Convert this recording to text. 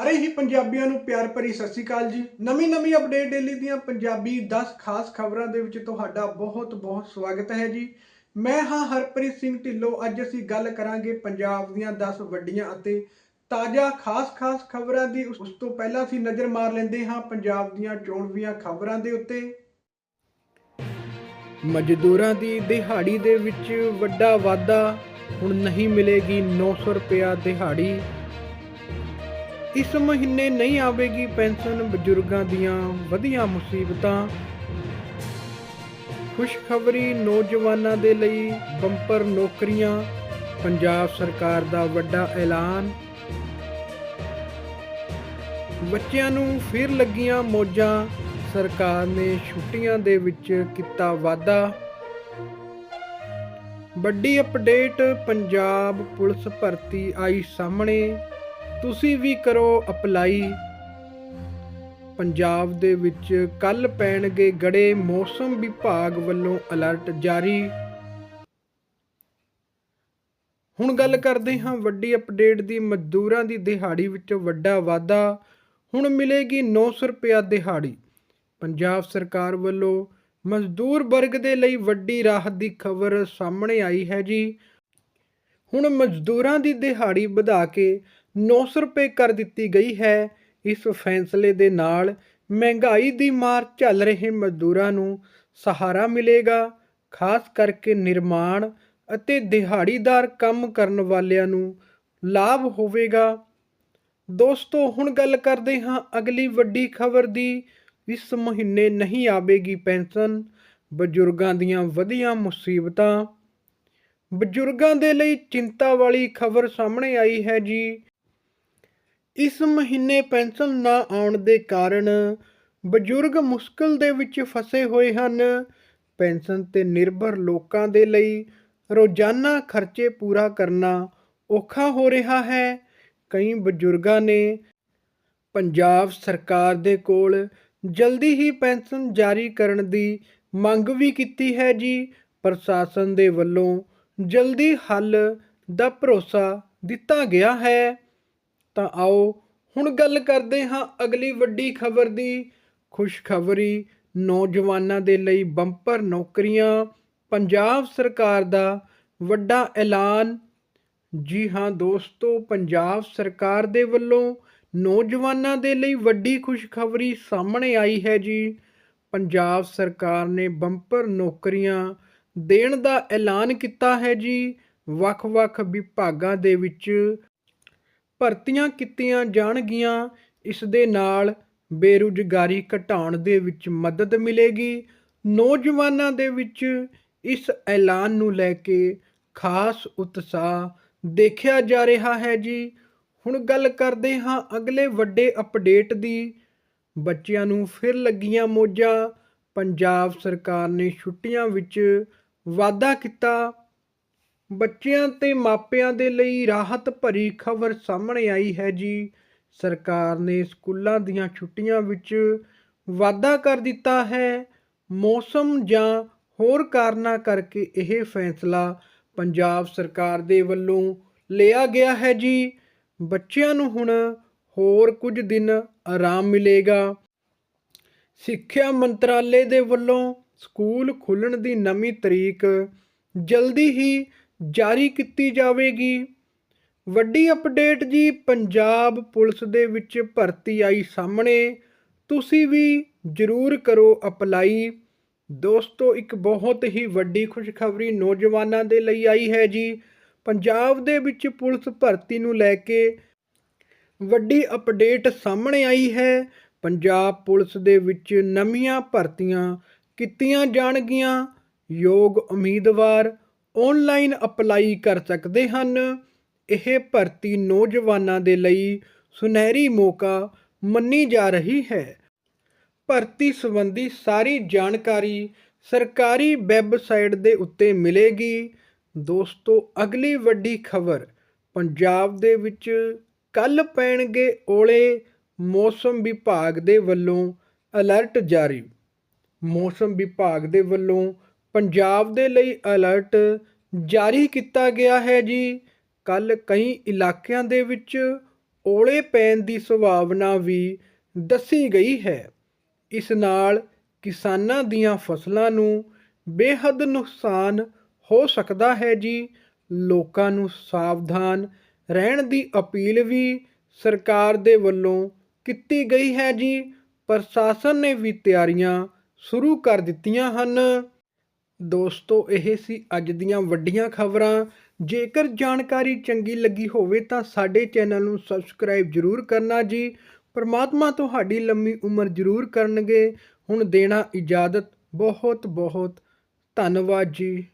ਸਾਰੇ ਹੀ ਪੰਜਾਬੀਆਂ ਨੂੰ ਪਿਆਰ ਭਰੀ ਸਤਿ ਸ਼੍ਰੀ ਅਕਾਲ ਜੀ। ਨਵੀਂ ਨਵੀਂ ਅਪਡੇਟ ਡੇਲੀ ਦੀਆਂ ਪੰਜਾਬੀ 10 ਖਾਸ ਖਬਰਾਂ ਦੇ ਵਿੱਚ ਤੁਹਾਡਾ ਬਹੁਤ ਬਹੁਤ ਸਵਾਗਤ ਹੈ ਜੀ। ਮੈਂ ਹਾਂ ਹਰਪ੍ਰੀਤ ਸਿੰਘ ਢਿੱਲੋਂ। ਅੱਜ ਅਸੀਂ ਗੱਲ ਕਰਾਂਗੇ ਪੰਜਾਬ ਦੀਆਂ 10 ਵੱਡੀਆਂ ਅਤੇ ਤਾਜ਼ਾ ਖਾਸ-ਖਾਸ ਖਬਰਾਂ ਦੀ। ਉਸ ਤੋਂ ਪਹਿਲਾਂ ਅਸੀਂ ਨਜ਼ਰ ਮਾਰ ਲੈਂਦੇ ਹਾਂ ਪੰਜਾਬ ਦੀਆਂ ਚੋਣਵੀਆਂ ਖਬਰਾਂ ਦੇ ਉੱਤੇ। ਮਜ਼ਦੂਰਾਂ ਦੀ ਦਿਹਾੜੀ ਦੇ ਵਿੱਚ ਵੱਡਾ ਵਾਧਾ। ਹੁਣ ਨਹੀਂ ਮਿਲੇਗੀ 900 ਰੁਪਇਆ ਦਿਹਾੜੀ। ਇਸ ਮਹੀਨੇ ਨਹੀਂ ਆਵੇਗੀ ਪੈਨਸ਼ਨ ਬਜ਼ੁਰਗਾਂ ਦੀਆਂ ਵਧੀਆਂ ਮੁਸੀਬਤਾਂ। ਖੁਸ਼ਖਬਰੀ ਨੌਜਵਾਨਾਂ ਦੇ ਲਈ ਬੰਪਰ ਨੌਕਰੀਆਂ, ਪੰਜਾਬ ਸਰਕਾਰ ਦਾ ਵੱਡਾ ਐਲਾਨ। ਬੱਚਿਆਂ ਨੂੰ ਫਿਰ ਲੱਗੀਆਂ ਮੌਜਾਂ, ਸਰਕਾਰ ਨੇ ਛੁੱਟੀਆਂ ਦੇ ਵਿੱਚ ਕੀਤਾ ਵਾਧਾ ਵੱਡੀ ਅਪਡੇਟ, ਪੰਜਾਬ ਪੁਲਿਸ ਭਰਤੀ ਆਈ ਸਾਹਮਣੇ। ਤੁਸੀਂ ਵੀ ਕਰੋ ਅਪਲਾਈ। ਪੰਜਾਬ ਦੇ ਵਿੱਚ ਕੱਲ ਪੈਣਗੇ ਗੜੇ ਮੌਸਮ ਵਿਭਾਗ ਵੱਲੋਂ ਅਲਰਟ ਜਾਰੀ। ਹੁਣ ਗੱਲ ਕਰਦੇ ਹਾਂ ਵੱਡੀ ਅਪਡੇਟ ਦੀ, ਮਜ਼ਦੂਰਾਂ ਦੀ ਦਿਹਾੜੀ ਵਿੱਚ ਵੱਡਾ ਵਾਧਾ। ਹੁਣ ਮਿਲੇਗੀ 900 ਰੁਪਇਆ ਦਿਹਾੜੀ। ਪੰਜਾਬ ਸਰਕਾਰ ਵੱਲੋਂ ਮਜ਼ਦੂਰ ਵਰਗ ਦੇ ਲਈ ਵੱਡੀ ਰਾਹਤ ਦੀ ਖਬਰ ਸਾਹਮਣੇ ਆਈ ਹੈ ਜੀ। ਹੁਣ ਮਜ਼ਦੂਰਾਂ ਦੀ ਦਿਹਾੜੀ ਵਧਾ ਕੇ 900 ਰੁਪਏ ਕਰ ਦਿੱਤੀ ਗਈ ਹੈ। ਇਸ ਫੈਸਲੇ ਦੇ ਨਾਲ ਮਹਿੰਗਾਈ ਦੀ ਮਾਰ ਝੱਲ ਰਹੇ ਮਜ਼ਦੂਰਾਂ ਨੂੰ ਸਹਾਰਾ ਮਿਲੇਗਾ, ਖਾਸ ਕਰਕੇ ਨਿਰਮਾਣ ਅਤੇ ਦਿਹਾੜੀਦਾਰ ਕੰਮ ਕਰਨ ਵਾਲਿਆਂ ਨੂੰ ਲਾਭ ਹੋਵੇਗਾ। ਦੋਸਤੋ, ਹੁਣ ਗੱਲ ਕਰਦੇ ਹਾਂ ਅਗਲੀ ਵੱਡੀ ਖਬਰ ਦੀ। ਇਸ ਮਹੀਨੇ ਨਹੀਂ ਆਵੇਗੀ ਪੈਨਸ਼ਨ। ਬਜ਼ੁਰਗਾਂ ਦੀਆਂ ਵਧੀਆਂ ਮੁਸੀਬਤਾਂ। ਬਜ਼ੁਰਗਾਂ ਦੇ ਲਈ ਚਿੰਤਾ ਵਾਲੀ ਖਬਰ ਸਾਹਮਣੇ ਆਈ ਹੈ ਜੀ। ਇਸ ਮਹੀਨੇ ਪੈਨਸ਼ਨ ਨਾ ਆਉਣ ਦੇ ਕਾਰਨ ਬਜ਼ੁਰਗ ਮੁਸ਼ਕਲ ਦੇ ਵਿੱਚ ਫਸੇ ਹੋਏ ਹਨ। ਪੈਨਸ਼ਨ ਤੇ ਨਿਰਭਰ ਲੋਕਾਂ ਦੇ ਲਈ ਰੋਜ਼ਾਨਾ ਖਰਚੇ ਪੂਰਾ ਕਰਨਾ ਔਖਾ ਹੋ ਰਿਹਾ ਹੈ। ਕਈ ਬਜ਼ੁਰਗਾਂ ਨੇ ਪੰਜਾਬ ਸਰਕਾਰ ਦੇ ਕੋਲ ਜਲਦੀ ਹੀ ਪੈਨਸ਼ਨ ਜਾਰੀ ਕਰਨ ਦੀ ਮੰਗ ਵੀ ਕੀਤੀ ਹੈ ਜੀ। ਪ੍ਰਸ਼ਾਸਨ ਦੇ ਵੱਲੋਂ ਜਲਦੀ ਹੱਲ ਦਾ ਭਰੋਸਾ ਦਿੱਤਾ ਗਿਆ ਹੈ। ਤਾਂ ਆਓ ਹੁਣ ਗੱਲ ਕਰਦੇ ਹਾਂ ਅਗਲੀ ਵੱਡੀ ਖਬਰ ਦੀ। ਖੁਸ਼ਖਬਰੀ, ਨੌਜਵਾਨਾਂ ਦੇ ਲਈ ਬੰਪਰ ਨੌਕਰੀਆਂ, ਪੰਜਾਬ ਸਰਕਾਰ ਦਾ ਵੱਡਾ ਐਲਾਨ। ਜੀ ਹਾਂ ਦੋਸਤੋ, ਪੰਜਾਬ ਸਰਕਾਰ ਦੇ ਵੱਲੋਂ ਨੌਜਵਾਨਾਂ ਦੇ ਲਈ ਵੱਡੀ ਖੁਸ਼ਖਬਰੀ ਸਾਹਮਣੇ ਆਈ ਹੈ ਜੀ। ਪੰਜਾਬ ਸਰਕਾਰ ਨੇ ਬੰਪਰ ਨੌਕਰੀਆਂ ਦੇਣ ਦਾ ਐਲਾਨ ਕੀਤਾ ਹੈ ਜੀ। ਵੱਖ-ਵੱਖ ਵਿਭਾਗਾਂ ਦੇ ਵਿੱਚ ਭਰਤੀਆਂ ਕੀਤੀਆਂ ਜਾਣਗੀਆਂ, ਇਸ ਦੇ ਨਾਲ ਬੇਰੁਜ਼ਗਾਰੀ ਘਟਾਉਣ ਦੇ ਵਿੱਚ ਮਦਦ ਮਿਲੇਗੀ। ਨੌਜਵਾਨਾਂ ਦੇ ਵਿੱਚ ਇਸ ਐਲਾਨ ਨੂੰ ਲੈ ਕੇ ਖਾਸ ਉਤਸ਼ਾਹ ਦੇਖਿਆ ਜਾ ਰਿਹਾ ਹੈ ਜੀ। ਹੁਣ ਗੱਲ ਕਰਦੇ ਹਾਂ ਅਗਲੇ ਵੱਡੇ ਅਪਡੇਟ ਦੀ। ਬੱਚਿਆਂ ਨੂੰ ਫਿਰ ਲੱਗੀਆਂ ਮੌਜਾਂ। ਪੰਜਾਬ ਸਰਕਾਰ ਨੇ ਛੁੱਟੀਆਂ ਵਿੱਚ ਵਾਧਾ ਕੀਤਾ ਬੱਚਿਆਂ ਤੇ ਮਾਪਿਆਂ ਦੇ ਲਈ ਰਾਹਤ ਭਰੀ ਖਬਰ ਸਾਹਮਣੇ ਆਈ ਹੈ ਜੀ। ਸਰਕਾਰ ਨੇ ਸਕੂਲਾਂ ਦੀਆਂ ਛੁੱਟੀਆਂ ਵਿੱਚ ਵਾਧਾ ਕਰ ਦਿੱਤਾ ਹੈ, ਮੌਸਮ ਜਾਂ ਹੋਰ ਕਾਰਨਾਂ ਕਰਕੇ ਇਹ ਫੈਸਲਾ ਪੰਜਾਬ ਸਰਕਾਰ ਦੇ ਵੱਲੋਂ ਲਿਆ ਗਿਆ ਹੈ ਜੀ। ਬੱਚਿਆਂ ਨੂੰ ਹੁਣ ਹੋਰ ਕੁਝ ਦਿਨ ਆਰਾਮ ਮਿਲੇਗਾ। ਸਿੱਖਿਆ ਮੰਤਰਾਲੇ ਦੇ ਵੱਲੋਂ ਸਕੂਲ ਖੁੱਲਣ ਦੀ ਨਵੀਂ ਤਰੀਕ ਜਲਦੀ ਹੀ ਜਾਰੀ ਕੀਤੀ ਜਾਵੇਗੀ। ਵੱਡੀ ਅਪਡੇਟ ਜੀ, ਪੰਜਾਬ ਪੁਲਿਸ ਦੇ ਵਿੱਚ ਭਰਤੀ ਆਈ ਸਾਹਮਣੇ। ਤੁਸੀਂ ਵੀ ਜ਼ਰੂਰ ਕਰੋ ਅਪਲਾਈ। ਦੋਸਤੋ, ਇੱਕ ਬਹੁਤ ਹੀ ਵੱਡੀ ਖੁਸ਼ਖਬਰੀ ਨੌਜਵਾਨਾਂ ਦੇ ਲਈ ਆਈ ਹੈ ਜੀ। ਪੰਜਾਬ ਦੇ ਵਿੱਚ ਪੁਲਿਸ ਭਰਤੀ ਨੂੰ ਲੈ ਕੇ ਵੱਡੀ ਅਪਡੇਟ ਸਾਹਮਣੇ ਆਈ ਹੈ। ਪੰਜਾਬ ਪੁਲਿਸ ਦੇ ਵਿੱਚ ਨਵੀਆਂ ਭਰਤੀਆਂ ਕੀਤੀਆਂ ਜਾਣਗੀਆਂ। ਯੋਗ ਉਮੀਦਵਾਰ ਔਨਲਾਈਨ ਅਪਲਾਈ ਕਰ ਸਕਦੇ ਹਨ। ਇਹ ਭਰਤੀ ਨੌਜਵਾਨਾਂ ਦੇ ਲਈ ਸੁਨਹਿਰੀ ਮੌਕਾ ਮੰਨੀ ਜਾ ਰਹੀ ਹੈ। ਭਰਤੀ ਸੰਬੰਧੀ ਸਾਰੀ ਜਾਣਕਾਰੀ ਸਰਕਾਰੀ ਵੈੱਬਸਾਈਟ ਦੇ ਉੱਤੇ ਮਿਲੇਗੀ। ਦੋਸਤੋ, ਅਗਲੀ ਵੱਡੀ ਖਬਰ, ਪੰਜਾਬ ਦੇ ਵਿੱਚ ਕੱਲ ਪੈਣਗੇ ਓਲੇ ਮੌਸਮ ਵਿਭਾਗ ਦੇ ਵੱਲੋਂ ਅਲਰਟ ਜਾਰੀ। ਮੌਸਮ ਵਿਭਾਗ ਦੇ ਵੱਲੋਂ ਪੰਜਾਬ ਦੇ ਲਈ ਅਲਰਟ ਜਾਰੀ ਕੀਤਾ ਗਿਆ ਹੈ ਜੀ। ਕੱਲ ਕਈ ਇਲਾਕਿਆਂ ਦੇ ਵਿੱਚ ਓਲੇ ਪੈਣ ਦੀ ਸੰਭਾਵਨਾ ਵੀ ਦੱਸੀ ਗਈ ਹੈ। ਇਸ ਨਾਲ ਕਿਸਾਨਾਂ ਦੀਆਂ ਫਸਲਾਂ ਨੂੰ ਬੇਹੱਦ ਨੁਕਸਾਨ ਹੋ ਸਕਦਾ ਹੈ ਜੀ। ਲੋਕਾਂ ਨੂੰ ਸਾਵਧਾਨ ਰਹਿਣ ਦੀ ਅਪੀਲ ਵੀ ਸਰਕਾਰ ਦੇ ਵੱਲੋਂ ਕੀਤੀ ਗਈ ਹੈ ਜੀ। ਪ੍ਰਸ਼ਾਸਨ ਨੇ ਵੀ ਤਿਆਰੀਆਂ ਸ਼ੁਰੂ ਕਰ ਦਿੱਤੀਆਂ ਹਨ। ਦੋਸਤੋ, ਇਹ ਸੀ ਅੱਜ ਦੀਆਂ ਵੱਡੀਆਂ ਖਬਰਾਂ। ਜੇਕਰ ਜਾਣਕਾਰੀ ਚੰਗੀ ਲੱਗੀ ਹੋਵੇ ਤਾਂ ਸਾਡੇ ਚੈਨਲ ਨੂੰ ਸਬਸਕ੍ਰਾਈਬ ਜ਼ਰੂਰ ਕਰਨਾ ਜੀ। ਪਰਮਾਤਮਾ ਤੁਹਾਡੀ ਲੰਮੀ ਉਮਰ ਜ਼ਰੂਰ ਕਰਨਗੇ। ਹੁਣ ਦੇਣਾ ਇਜਾਜ਼ਤ। ਬਹੁਤ ਬਹੁਤ ਧੰਨਵਾਦ ਜੀ।